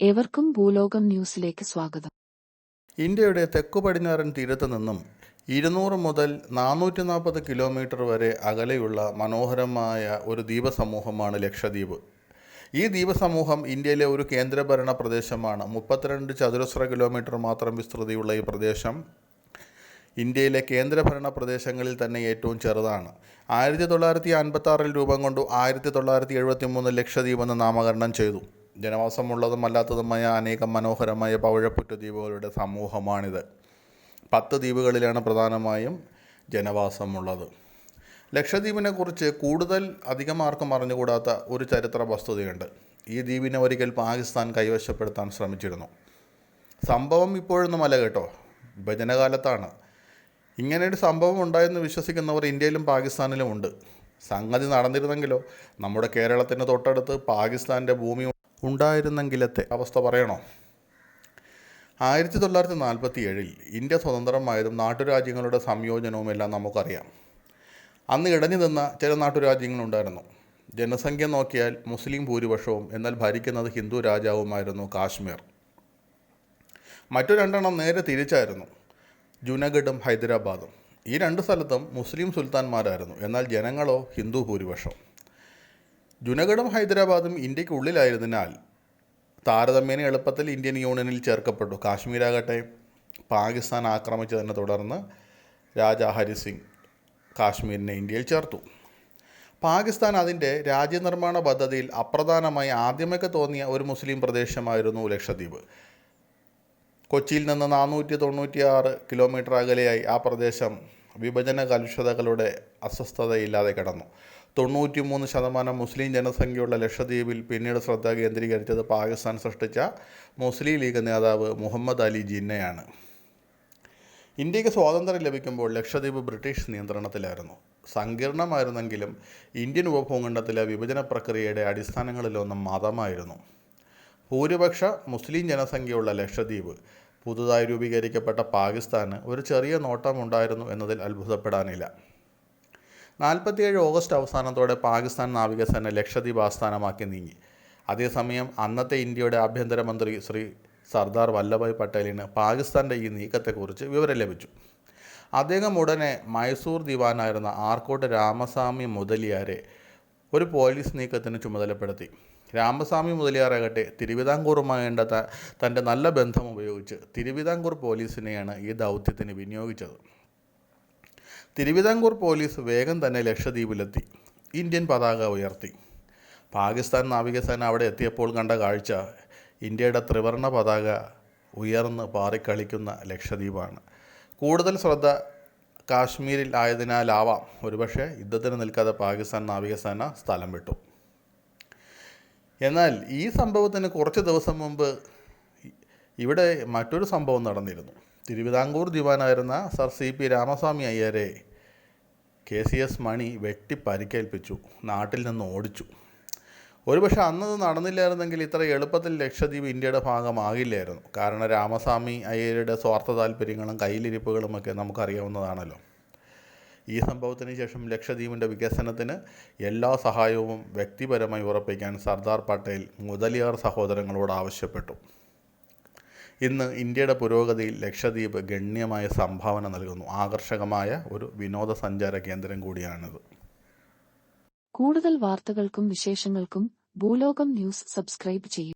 ഏവർക്കും ഭൂലോകം ന്യൂസിലേക്ക് സ്വാഗതം. ഇന്ത്യയുടെ തെക്കു പടിഞ്ഞാറൻ തീരത്ത് നിന്നും ഇരുന്നൂറ് മുതൽ നാനൂറ്റി നാൽപ്പത് കിലോമീറ്റർ വരെ അകലെയുള്ള മനോഹരമായ ഒരു ദ്വീപസമൂഹമാണ് ലക്ഷദ്വീപ്. ഈ ദ്വീപസമൂഹം ഇന്ത്യയിലെ ഒരു കേന്ദ്രഭരണ പ്രദേശമാണ്. മുപ്പത്തിരണ്ട് ചതുരശ്ര കിലോമീറ്റർ മാത്രം വിസ്തൃതിയുള്ള ഈ പ്രദേശം ഇന്ത്യയിലെ കേന്ദ്രഭരണ പ്രദേശങ്ങളിൽ തന്നെ ഏറ്റവും ചെറുതാണ്. ആയിരത്തി തൊള്ളായിരത്തി അൻപത്തി ആറിൽ രൂപം കൊണ്ടു ആയിരത്തി തൊള്ളായിരത്തി എഴുപത്തി മൂന്ന് ലക്ഷദ്വീപ് എന്ന് നാമകരണം ചെയ്തു. ജനവാസമുള്ളതും അല്ലാത്തതുമായ അനേകം മനോഹരമായ പവിഴപ്പുറ്റു ദ്വീപുകളുടെ സമൂഹമാണിത്. പത്ത് ദ്വീപുകളിലാണ് പ്രധാനമായും ജനവാസമുള്ളത്. ലക്ഷദ്വീപിനെ കുറിച്ച് കൂടുതൽ അധികം ആർക്കും അറിഞ്ഞുകൂടാത്ത ഒരു ചരിത്ര വസ്തുതയുണ്ട് ഈ ദ്വീപിനെ ഒരിക്കൽ പാകിസ്ഥാൻ കൈവശപ്പെടുത്താൻ ശ്രമിച്ചിരുന്നു. സംഭവം ഇപ്പോഴൊന്നുമല്ല കേട്ടോ. വിഭജനകാലത്താണ്. ഇങ്ങനെയൊരു സംഭവം ഉണ്ടായെന്ന് വിശ്വസിക്കുന്നവർ ഇന്ത്യയിലും പാകിസ്ഥാനിലും ഉണ്ട്. സംഗതി നടന്നിരുന്നെങ്കിലോ നമ്മുടെ കേരളത്തിന് തൊട്ടടുത്ത് പാകിസ്ഥാന്റെ ഭൂമി ഉണ്ടായിരുന്നെങ്കിലത്തെ അവസ്ഥ പറയണോ? ആയിരത്തി തൊള്ളായിരത്തി നാൽപ്പത്തി ഏഴിൽ ഇന്ത്യ സ്വതന്ത്രമായതും നാട്ടുരാജ്യങ്ങളുടെ സംയോജനവും എല്ലാം നമുക്കറിയാം. അന്ന് ഇടഞ്ഞു നിന്ന ചില നാട്ടുരാജ്യങ്ങളുണ്ടായിരുന്നു. ജനസംഖ്യ നോക്കിയാൽ മുസ്ലിം ഭൂരിപക്ഷവും എന്നാൽ ഭരിക്കുന്നത് ഹിന്ദു രാജാവുമായിരുന്നു കാശ്മീർ. മറ്റു രണ്ടെണ്ണം നേരെ തിരിച്ചായിരുന്നു ജുനഗഡും ഹൈദരാബാദും. ഈ രണ്ട് സ്ഥലത്തും മുസ്ലിം സുൽത്താൻമാരായിരുന്നു എന്നാൽ ജനങ്ങളോ ഹിന്ദു ഭൂരിപക്ഷം ജുനഗഡും ഹൈദരാബാദും ഇന്ത്യക്കുള്ളിലായതിനാൽ താരതമ്യേന എളുപ്പത്തിൽ ഇന്ത്യൻ യൂണിയനിൽ ചേർക്കപ്പെട്ടു. കാശ്മീരാകട്ടെ പാകിസ്ഥാൻ ആക്രമിച്ചതിനെ തുടർന്ന് രാജാ ഹരിസിംഗ് കാശ്മീരിനെ ഇന്ത്യയിൽ ചേർത്തു. പാകിസ്ഥാൻ അതിന്റെ രാജ്യനിർമ്മാണ പദ്ധതിയിൽ അപ്രധാനമായി ആദ്യമൊക്കെ തോന്നിയ ഒരു മുസ്ലിം പ്രദേശമായിരുന്നു ലക്ഷദ്വീപ്. കൊച്ചിയിൽ നിന്ന് നാനൂറ്റി തൊണ്ണൂറ്റിയാറ് കിലോമീറ്റർ അകലെയായി ആ പ്രദേശം വിഭജന കലുഷതകളുടെ അസ്വസ്ഥതയില്ലാതെ കിടന്നു. തൊണ്ണൂറ്റി മൂന്ന് ശതമാനം മുസ്ലിം ജനസംഖ്യയുള്ള ലക്ഷദ്വീപിൽ പിന്നീട് ശ്രദ്ധ കേന്ദ്രീകരിച്ചത് പാകിസ്ഥാൻ സൃഷ്ടിച്ച മുസ്ലിം ലീഗ് നേതാവ് മുഹമ്മദ് അലി ജിന്നയാണ്. ഇന്ത്യയ്ക്ക് സ്വാതന്ത്ര്യം ലഭിക്കുമ്പോൾ ലക്ഷദ്വീപ് ബ്രിട്ടീഷ് നിയന്ത്രണത്തിലായിരുന്നു. സങ്കീർണമായിരുന്നെങ്കിലും ഇന്ത്യൻ ഉപഭൂഖണ്ഡത്തിലെ വിഭജന പ്രക്രിയയുടെ അടിസ്ഥാനങ്ങളിലൊന്നും മതമായിരുന്നു. ഭൂരിപക്ഷ മുസ്ലിം ജനസംഖ്യയുള്ള ലക്ഷദ്വീപ് പുതുതായി രൂപീകരിക്കപ്പെട്ട പാകിസ്ഥാന് ഒരു ചെറിയ നോട്ടമുണ്ടായിരുന്നു എന്നതിൽ അത്ഭുതപ്പെടാനില്ല. നാൽപ്പത്തിയേഴ് ഓഗസ്റ്റ് അവസാനത്തോടെ പാകിസ്ഥാൻ നാവികസേന ലക്ഷദ്വീപ് ആസ്ഥാനമാക്കി നീങ്ങി. അതേസമയം അന്നത്തെ ഇന്ത്യയുടെ ആഭ്യന്തരമന്ത്രി ശ്രീ സർദാർ വല്ലഭായ് പട്ടേലിന് പാകിസ്ഥാന്റെ ഈ നീക്കത്തെക്കുറിച്ച് വിവരം ലഭിച്ചു. അദ്ദേഹം ഉടനെ മൈസൂർ ദിവാനായിരുന്ന ആർക്കോട്ട് രാമസ്വാമി മുതലിയാരെ ഒരു പോലീസ് നീക്കത്തിന് ചുമതലപ്പെടുത്തി. രാമസ്വാമി മുതലിയാറാകട്ടെ തിരുവിതാംകൂറുമായേണ്ട തന്റെ നല്ല ബന്ധം ഉപയോഗിച്ച് തിരുവിതാംകൂർ പോലീസിനെയാണ് ഈ ദൗത്യത്തിന് വിനിയോഗിച്ചത്. തിരുവിതാംകൂർ പോലീസ് വേഗം തന്നെ ലക്ഷദ്വീപിലെത്തി ഇന്ത്യൻ പതാക ഉയർത്തി. പാകിസ്ഥാൻ നാവികസേന അവിടെ എത്തിയപ്പോൾ കണ്ട കാഴ്ച ഇന്ത്യയുടെ ത്രിവർണ പതാക ഉയർന്ന് പാറിക്കളിക്കുന്ന ലക്ഷദ്വീപാണ്. കൂടുതൽ ശ്രദ്ധ കാശ്മീരിൽ ആയതിനാലാവാം ഒരുപക്ഷെ യുദ്ധത്തിന് നിൽക്കാതെ പാകിസ്ഥാൻ നാവികസേന സ്ഥലം വിട്ടു. എന്നാൽ ഈ സംഭവത്തിന് കുറച്ച് ദിവസം മുമ്പ് ഇവിടെ മറ്റൊരു സംഭവം നടന്നിരുന്നു. തിരുവിതാംകൂർ ദിവാനായിരുന്ന സർ സി പി രാമസ്വാമി അയ്യരെ കെ സി എസ് മണി വെട്ടി പരിക്കേൽപ്പിച്ചു നാട്ടിൽ നിന്ന് ഓടിച്ചു. ഒരുപക്ഷെ അന്നത് നടന്നില്ലായിരുന്നെങ്കിൽ ഇത്ര എളുപ്പത്തിൽ ലക്ഷദ്വീപ് ഇന്ത്യയുടെ ഭാഗമാകില്ലായിരുന്നു. കാരണം രാമസ്വാമി അയ്യരുടെ സ്വാർത്ഥ താല്പര്യങ്ങളും കയ്യിലിരിപ്പുകളുമൊക്കെ നമുക്കറിയാവുന്നതാണല്ലോ. ഈ സംഭവത്തിന് ശേഷം ലക്ഷദ്വീപിന്റെ വികസനത്തിന് എല്ലാ സഹായവും വ്യക്തിപരമായി ഉറപ്പിക്കാൻ സർദാർ പട്ടേൽ മുതലിയാർ സഹോദരങ്ങളോട് ആവശ്യപ്പെട്ടു. ഇന്ന് ഇന്ത്യയുടെ പുരോഗതിയിൽ ലക്ഷദ്വീപ് ഗണ്യമായ സംഭാവന നൽകുന്നു. ആകർഷകമായ ഒരു വിനോദസഞ്ചാര കേന്ദ്രം കൂടിയാണിത്. കൂടുതൽ വാർത്തകൾക്കും വിശേഷങ്ങൾക്കും ഭൂലോകം ന്യൂസ് സബ്സ്ക്രൈബ് ചെയ്യൂ.